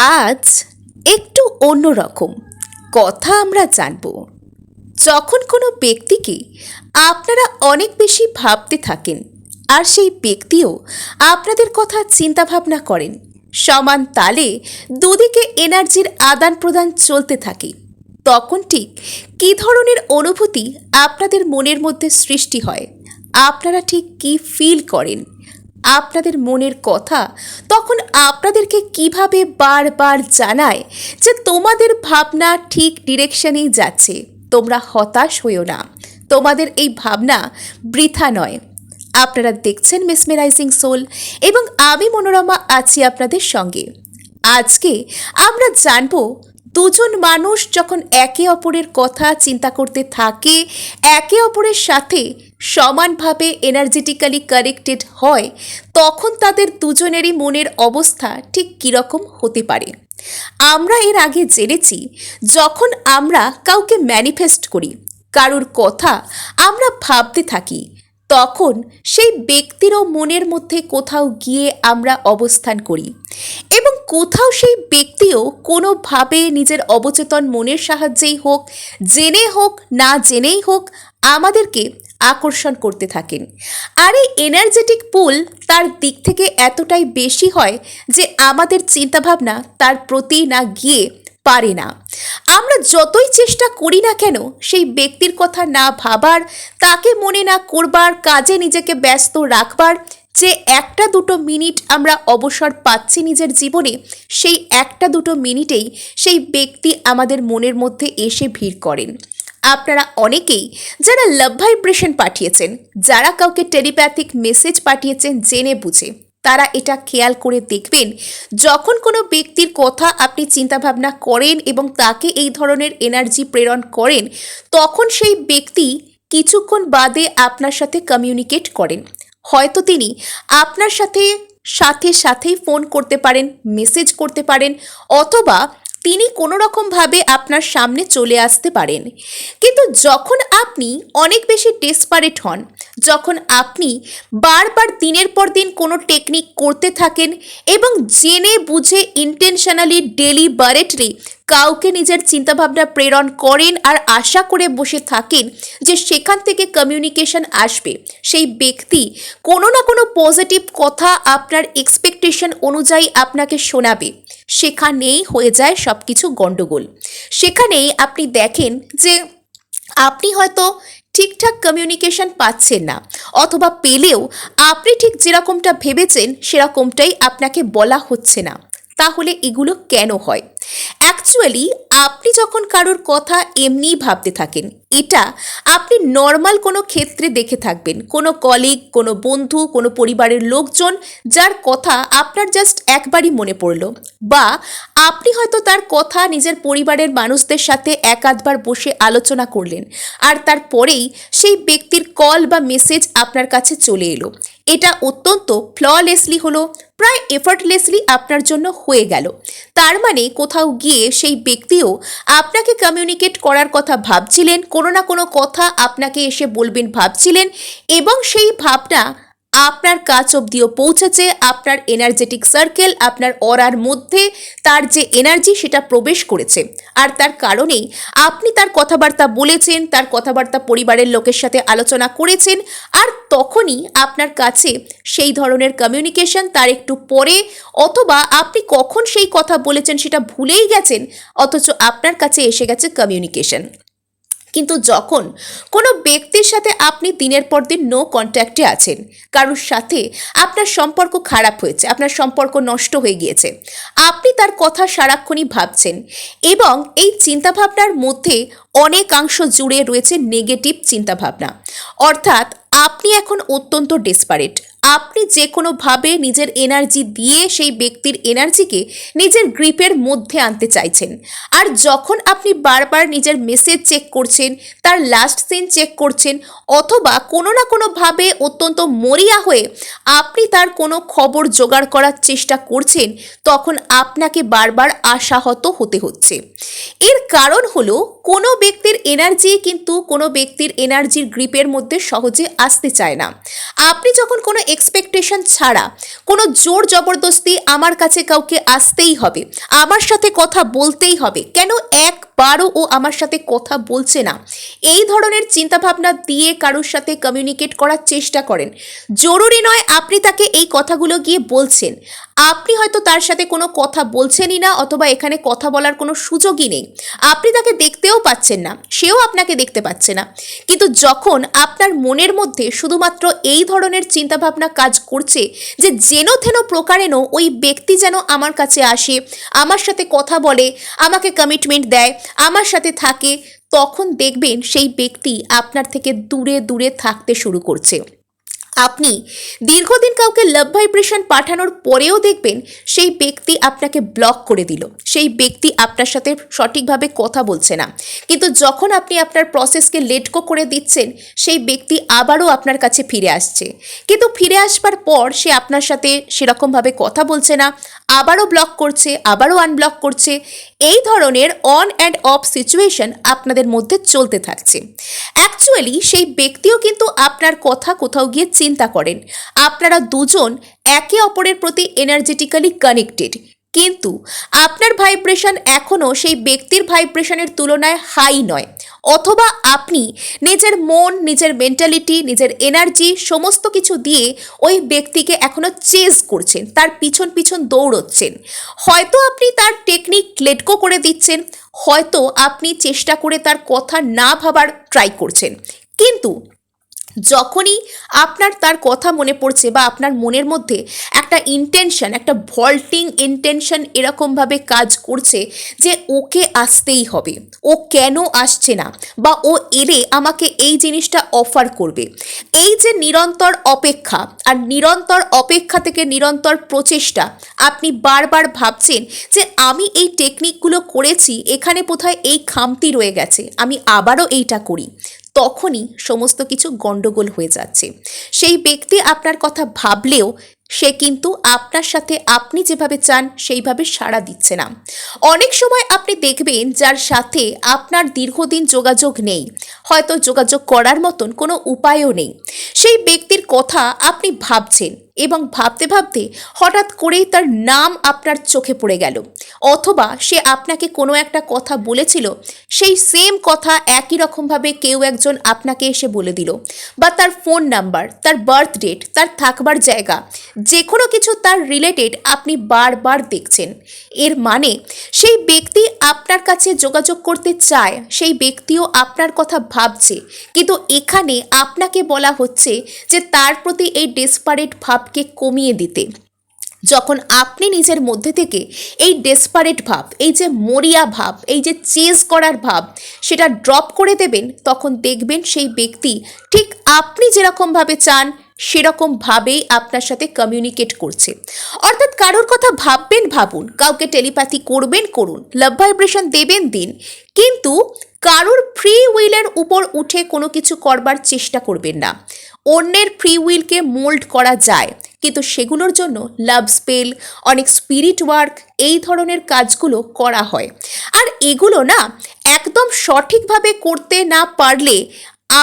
আজ একটু অন্যরকম। কথা আমরা জানব। যখন কোনো ব্যক্তিকে আপনারা অনেক বেশি ভাবতে থাকেন আর সেই ব্যক্তিও আপনাদের কথা চিন্তাভাবনা করেন, সমান তালে দুদিকে এনার্জির আদান প্রদান চলতে থাকে, তখন ঠিক কী ধরনের অনুভূতি আপনাদের মনের মধ্যে সৃষ্টি হয়? আপনারা ঠিক কী ফিল করেন? আপনাদের মনের কথা তখন আপনাদেরকে কীভাবে বারবার জানায় যে তোমাদের ভাবনা ঠিক ডিরেকশনেই যাচ্ছে, তোমরা হতাশ হইও না। তোমাদের এই ভাবনা বৃথা নয়। আপনারা দেখছেন মেসমেরাইজিং সোল এবং আমি মনোরমা আছি আপনাদের সঙ্গে। আজকে আমরা জানব দুজন মানুষ যখন একে অপরের কথা চিন্তা করতে থাকে, একে অপরের সাথে সমানভাবে এনার্জেটিক্যালি কানেক্টেড হয়, তখন তাদের দুজনেরই মনের অবস্থা ঠিক কীরকম হতে পারে। আমরা এর আগে জেনেছি, যখন আমরা কাউকে ম্যানিফেস্ট করি, কারুর কথা আমরা ভাবতে থাকি তখন সেই ব্যক্তিরও মনের মধ্যে কোথাও গিয়ে আমরা অবস্থান করি এবং কোথাও সেই ব্যক্তিও কোনোভাবে নিজের অবচেতন মনের সাহায্যেই হোক জেনে হোক, না জেনেই হোক, আমাদেরকে আকর্ষণ করতে থাকেন। আর এই এনার্জেটিক পুল তার দিক থেকে এতটাই বেশি হয় যে আমাদের চিন্তাভাবনা তার প্রতি না গিয়ে পারে না। আমরা যতই চেষ্টা করি না কেন, সেই ব্যক্তির কথা না ভাবার, তাকে মনে না করবার, কাজে নিজেকে ব্যস্ত রাখবার, যে একটা দুটো মিনিট আমরা অবসর পাচ্ছি নিজের জীবনে, সেই একটা দুটো মিনিটেই সেই ব্যক্তি আমাদের মনের মধ্যে এসে ভিড় করেন। আপনারা অনেকেই যারা লাভ ভাইব্রেশন পাঠিয়েছেন, যারা কাউকে টেলিপ্যাথিক মেসেজ পাঠিয়েছেন, জেনে বুঝে তারা এটা খেয়াল করে দেখবেন, যখন কোনো ব্যক্তির কথা আপনি চিন্তাভাবনা করেন এবং তাকে এই ধরনের এনার্জি প্রেরণ করেন, তখন সেই ব্যক্তি কিছুক্ষণ বাদে আপনার সাথে কমিউনিকেট করেন। হয়তো তিনি আপনার সাথে সাথে, সাথেই ফোন করতে পারেন মেসেজ করতে পারেন, অথবা তিনি কোনো রকমভাবে আপনার সামনে চলে আসতে পারেন। কিন্তু যখন আপনি অনেক বেশি ডেসপারেট হন, যখন আপনি বারবার দিনের পর দিন কোনো টেকনিক করতে থাকেন এবং জেনে বুঝে ইন্টেনশনালি ডেলিবারেটলি কাউকে নিজের চিন্তাভাবনা প্রেরণ করেন আর আশা করে বসে থাকেন যে সেখান থেকে কমিউনিকেশন আসবে। সেই ব্যক্তি কোনো না কোনো পজিটিভ কথা আপনার এক্সপেকটেশন অনুযায়ী আপনাকে শোনাবে। সেখানেই হয়ে যায় সব কিছু গণ্ডগোল। সেখানেই আপনি দেখেন যে আপনি হয়তো ঠিকঠাক কমিউনিকেশন পাচ্ছেন না অথবা পেলেও আপনি ঠিক যেরকমটা ভেবেছেন সেরকমটাই আপনাকে বলা হচ্ছে না। তাহলে এগুলো কেন হয়? অ্যাকচুয়ালি আপনি যখন কারোর কথা এমনিই ভাবতে থাকেন এটা আপনি নর্মাল কোনো ক্ষেত্রে দেখে থাকবেন। কোনো কলিগ কোনো বন্ধু, কোনো পরিবারের লোকজন যার কথা আপনার জাস্ট একবারই মনে পড়ল বা আপনি হয়তো তার কথা নিজের পরিবারের মানুষদের সাথে এক আধবার বসে আলোচনা করলেন আর তারপরেই সেই ব্যক্তির কল বা মেসেজ আপনার কাছে চলে এলো। এটা অত্যন্ত ফ্ললেসলি হলো, প্রায় এফার্টলেসলি আপনার জন্য হয়ে গেল। তার মানে কোথাও গিয়ে সেই ব্যক্তিও আপনাকে কমিউনিকেট করার কথা ভাবছিলেন কোনো না কোনো কথা আপনাকে এসে বলবেন, ভাবছিলেন এবং সেই ভাবনা আপনার কাছ অবধিও পৌঁছেছে। আপনার এনার্জেটিক সার্কেল আপনার অরার মধ্যে তার যে এনার্জি সেটা প্রবেশ করেছে। আর তার কারণেই আপনি তার কথাবার্তা বলেছেন, তার কথাবার্তা পরিবারের লোকের সাথে আলোচনা করেছেন আর তখনই আপনার কাছে সেই ধরনের কমিউনিকেশন তার একটু পরে অথবা আপনি কখন সেই কথা বলেছেন সেটা ভুলেই গেছেন, অথচ আপনার কাছে এসে গেছে কমিউনিকেশন কিন্তু যখন কোনো ব্যক্তির সাথে আপনি দিনের পর দিন নো কন্ট্যাক্টে আছেন, কারোর সাথে আপনার সম্পর্ক খারাপ হয়েছে, আপনার সম্পর্ক নষ্ট হয়ে গিয়েছে, আপনি তার কথা সারাক্ষণই ভাবছেন এবং এই চিন্তাভাবনার মধ্যে অনেকাংশ জুড়ে রয়েছে নেগেটিভ চিন্তাভাবনা। অর্থাৎ আপনি এখন অত্যন্ত ডেসপারেট আপনি যে কোনোভাবে নিজের এনার্জি দিয়ে সেই ব্যক্তির এনার্জিকে নিজের গ্রিপের মধ্যে আনতে চাইছেন। আর যখন আপনি বারবার নিজের মেসেজ চেক করছেন, তার লাস্ট সিন চেক করছেন, অথবা কোনো না কোনোভাবে অত্যন্ত মরিয়া হয়ে আপনি তার কোনো খবর জোগাড় করার চেষ্টা করছেন, তখন আপনাকে বারবার আশাহত হতে হচ্ছে। এর কারণ হলো কোনো ব্যক্তির এনার্জি কিন্তু কোনো ব্যক্তির এনার্জির গ্রিপের মধ্যে সহজে আসতে চায় না। আপনি যখন কোনো এক্সপেকটেশন ছাড়া, কোনো জোর জবরদস্তি আমার কাছে কাউকে আসতেই হবে, আমার সাথে কথা বলতেই হবে, কেন একবারও ও আমার সাথে কথা বলছে না। এই ধরনের চিন্তাভাবনা দিয়ে কারোর সাথে কমিউনিকেট করার চেষ্টা করেন। জরুরি নয় আপনি তাকে এই কথাগুলো গিয়ে বলছেন। আপনি হয়তো তার সাথে কোনো কথা বলছেনই না অথবা এখানে কথা বলার কোনো সুযোগই নেই। আপনি তাকে দেখতেও পাচ্ছেন না, সেও আপনাকে দেখতে পাচ্ছে না। কিন্তু যখন আপনার মনের মধ্যে শুধুমাত্র এই ধরনের চিন্তাভাবনা কাজ করছে যে যেন থেন ওই ব্যক্তি যেন আমার কাছে আসে, আমার সাথে কথা বলে, আমাকে কমিটমেন্ট দেয় আমার সাথে থাকে, তখন দেখবেন সেই ব্যক্তি আপনার থেকে দূরে দূরে থাকতে শুরু করছে। আপনি দীর্ঘদিন কাউকে লাভ ভাইব্রেশন পাঠানোর পরেও দেখবেন সেই ব্যক্তি আপনাকে ব্লক করে দিল। সেই ব্যক্তি আপনার সাথে সঠিকভাবে কথা বলছে না। কিন্তু যখন আপনি আপনার প্রসেসকে লেটকো করে দিচ্ছেন, সেই ব্যক্তি আবারও আপনার কাছে ফিরে আসছে। কিন্তু ফিরে আসবার পর সে আপনার সাথে সেরকমভাবে কথা বলছে না, আবারও ব্লক করছে, আবারও আনব্লক করছে। এই ধরনের অন অ্যান্ড অফ সিচুয়েশন আপনাদের মধ্যে চলতে থাকছে। অ্যাকচুয়ালি সেই ব্যক্তিও কিন্তু আপনার কথা কোথাও গিয়ে চিন্তা করেন। আপনারা দুজন একে অপরের প্রতি এনার্জেটিক্যালি কানেক্টেড কিন্তু আপনার ভাইব্রেশন এখনও সেই ব্যক্তির ভাইব্রেশনের তুলনায় হাই নয়। অথবা আপনি নিজের মন, নিজের মেন্টালিটি নিজের এনার্জি সমস্ত কিছু দিয়ে ওই ব্যক্তিকে এখনও চেজ করছেন, তার পিছন পিছন দৌড়চ্ছেন। হয়তো আপনি তার টেকনিক লেটকো করে দিচ্ছেন, হয়তো আপনি চেষ্টা করে তার কথা না ভাবার ট্রাই করছেন। কিন্তু যখনই আপনার তার কথা মনে পড়ছে বা আপনার মনের মধ্যে একটা ইন্টেনশন একটা ভল্টিং ইন্টেনশন এরকমভাবে কাজ করছে যে ওকে আসতেই হবে, ও কেন আসছে না বা ও এলে আমাকে এই জিনিসটা অফার করবে। এই যে নিরন্তর অপেক্ষা আর নিরন্তর অপেক্ষা থেকে নিরন্তর প্রচেষ্টা, আপনি বারবার ভাবছেন যে আমি এই টেকনিকগুলো করেছি, এখানে কোথায় এই খামতি রয়ে গেছে, আমি আবারও এইটা করি। তখনই সমস্ত কিছু গণ্ডগোল হয়ে যাচ্ছে। সেই ব্যক্তি আপনার কথা ভাবলেও সে কিন্তু আপনার সাথে আপনি যেভাবে চান, সেইভাবে সাড়া দিচ্ছে না। অনেক সময় আপনি দেখবেন যার সাথে আপনার দীর্ঘদিন যোগাযোগ নেই, হয়তো যোগাযোগ করার মতন কোনো উপায়ও নেই। সেই ব্যক্তির কথা আপনি ভাবছেন এবং ভাবতে ভাবতে হঠাৎ করেই তার নাম আপনার চোখে পড়ে গেল। অথবা সে আপনাকে কোনো একটা কথা বলেছিল, সেই সেম কথা একই রকমভাবে কেউ একজন আপনাকে এসে বলে দিল। বা তার ফোন নাম্বার তার বার্থ ডেট তার থাকবার জায়গা যে কোনো কিছু তার রিলেটেড আপনি বারবার দেখছেন। এর মানে সেই ব্যক্তি আপনার কাছে যোগাযোগ করতে চায়, সেই ব্যক্তিও আপনার কথা ভাবছে। কিন্তু এখানে আপনাকে বলা হচ্ছে যে তার প্রতি এই ডেসপারেট ভাবকে কমিয়ে দিতে। যখন আপনি নিজের মধ্যে থেকে এই ডেসপারেট ভাব, এই যে মরিয়া ভাব, এই যে চেজ করার ভাব, সেটা ড্রপ করে দেবেন, তখন দেখবেন সেই ব্যক্তি ঠিক আপনি যেরকমভাবে চান, সেরকমভাবেই আপনার সাথে কমিউনিকেট করছে। অর্থাৎ কারোর কথা ভাববেন, ভাবুন, কাউকে টেলিপ্যাথি করবেন, করুন লাভ ভাইব্রেশন দেবেন দিন, কিন্তু কারোর ফ্রি উইলের উপর উঠে কোনো কিছু করবার চেষ্টা করবেন না। অন্যের ফ্রি উইলকে মোল্ড করা যায়। কিন্তু সেগুলোর জন্য লাভ স্পেল অনেক স্পিরিট ওয়ার্ক এই ধরনের কাজগুলো করা হয়। আর এগুলো না একদম সঠিকভাবে করতে না পারলে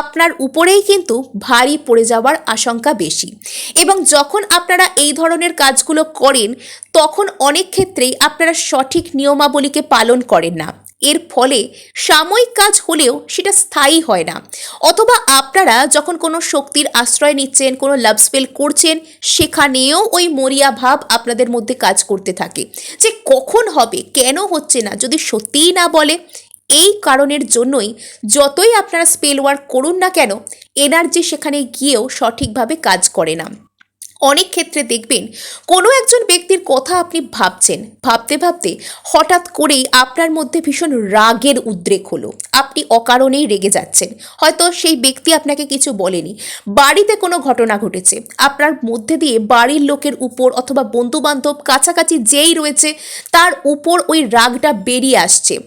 আপনার উপরেই কিন্তু ভারী পড়ে যাওয়ার আশঙ্কা বেশি। এবং যখন আপনারা এই ধরনের কাজগুলো করেন, তখন অনেক ক্ষেত্রেই আপনারা সঠিক নিয়মাবলীকে পালন করেন না। এর ফলে সাময়িক কাজ হলেও সেটা স্থায়ী হয় না। অথবা আপনারা যখন কোনো শক্তির আশ্রয় নিচ্ছেন, কোনো লাভ স্পেল করছেন, সেখানেও ওই মরিয়া ভাব আপনাদের মধ্যে কাজ করতে থাকে। যে কখন হবে, কেন হচ্ছে না, যদি সত্যিই না বলে, এই কারণের জন্যই যতই আপনারা স্পেল ওয়ার্ক করুন না কেন এনার্জি সেখানে গিয়েও সঠিকভাবে কাজ করে না। অনেক ক্ষেত্রে দেখবেন কোনো একজন ব্যক্তির কথা আপনি ভাবছেন, ভাবতে ভাবতে হঠাৎ করেই আপনার মধ্যে ভীষণ রাগের উদ্রেক হলো। আপনি অকারণেই রেগে যাচ্ছেন। হয়তো সেই ব্যক্তি আপনাকে কিছু বলেনি। বাড়িতে কোনো ঘটনা ঘটেছে। আপনার মধ্যে দিয়ে বাড়ির লোকের উপর অথবা বন্ধুবান্ধব কাছাকাছি যেই রয়েছে, তার উপর ওই রাগটা বেরিয়ে আসছে।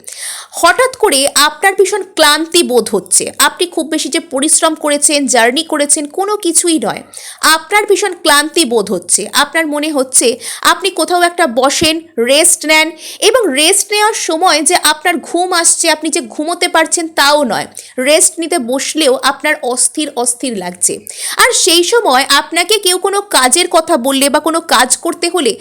হঠাৎ করে আপনার ভীষণ ক্লান্তি বোধ হচ্ছে। আপনি খুব বেশি যে পরিশ্রম করেছেন, জার্নি করেছেন, কোনো কিছুই নয়। আপনার ভীষণ ক্লান্তি ক্লান্তি বোধ হচ্ছে। আপনার মনে হচ্ছে আপনি কোথাও একটা বসেন রেস্ট নেন এবং রেস্ট নেওয়ার সময় যে আপনার ঘুম আসছে, আপনি যে ঘুমোতে পারছেন তাও নয়। রেস্ট নিতে বসলেও আপনার অস্থির অস্থির লাগছে। আর সেই সময় আপনাকে কেউ কোনো কাজের কথা বললে বা কোনো কাজ করতে হলে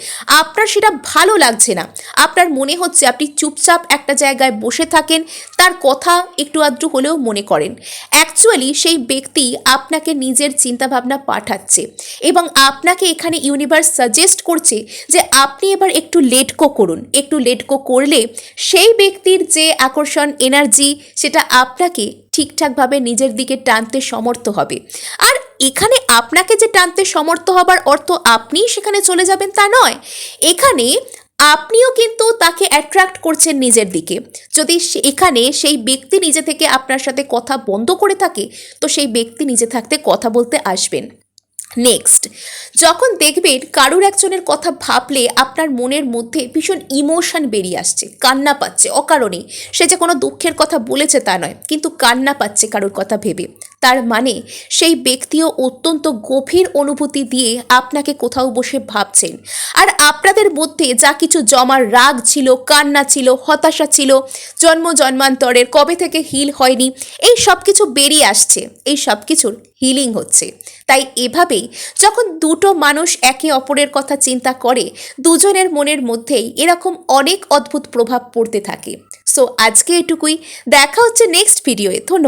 আপনার সেটা ভালো লাগছে না। আপনার মনে হচ্ছে আপনি চুপচাপ একটা জায়গায় বসে থাকেন, তার কথা একটু আধটু হলেও মনে করেন। অ্যাকচুয়ালি সেই ব্যক্তি আপনাকে নিজের চিন্তাভাবনা পাঠাচ্ছে এবং আপনাকে এখানে ইউনিভার্স সাজেস্ট করছে যে আপনি এবার একটু লেটকো করুন। একটু লেটকো করলে সেই ব্যক্তির যে আকর্ষণ এনার্জি সেটা আপনাকে ঠিকঠাকভাবে নিজের দিকে টানতে সমর্থ হবে। আর এখানে আপনাকে যে টানতে সমর্থ হবার অর্থ আপনিই সেখানে চলে যাবেন তা নয়। এখানে আপনিও কিন্তু তাকে অ্যাট্রাক্ট করছেন নিজের দিকে। যদি এখানে সেই ব্যক্তি নিজে থেকে আপনার সাথে কথা বন্ধ করে থাকে, তো সেই ব্যক্তি নিজে থাকতে কথা বলতে আসবেন। নেক্সট যখন দেখবেন কারুর একজনের কথা ভাবলে আপনার মনের মধ্যে ভীষণ ইমোশন বেরিয়ে আসছে, কান্না পাচ্ছে, অকারণে। সে যে কোনো দুঃখের কথা বলেছে তা নয়, কিন্তু কান্না পাচ্ছে কারুর কথা ভেবে। তার মানে সেই ব্যক্তিও অত্যন্ত গভীর অনুভূতি দিয়ে আপনাকে কোথাও বসে ভাবছেন। আর আপনাদের মধ্যে যা কিছু জমার রাগ ছিল, কান্না ছিল, হতাশা ছিল, জন্ম জন্মান্তরের, কবে থেকে হিল হয়নি, এই সব কিছু বেরিয়ে আসছে। এই সব কিছুর হিলিং হচ্ছে। তাই এভাবেই যখন দুটো মানুষ একে অপরের কথা চিন্তা করে, দুজনের মনের মধ্যেই এরকম অনেক অদ্ভুত প্রভাব পড়তে থাকে। সো আজকে এটুকুই। দেখা হচ্ছে নেক্সট ভিডিওয়ে ধন্যবাদ।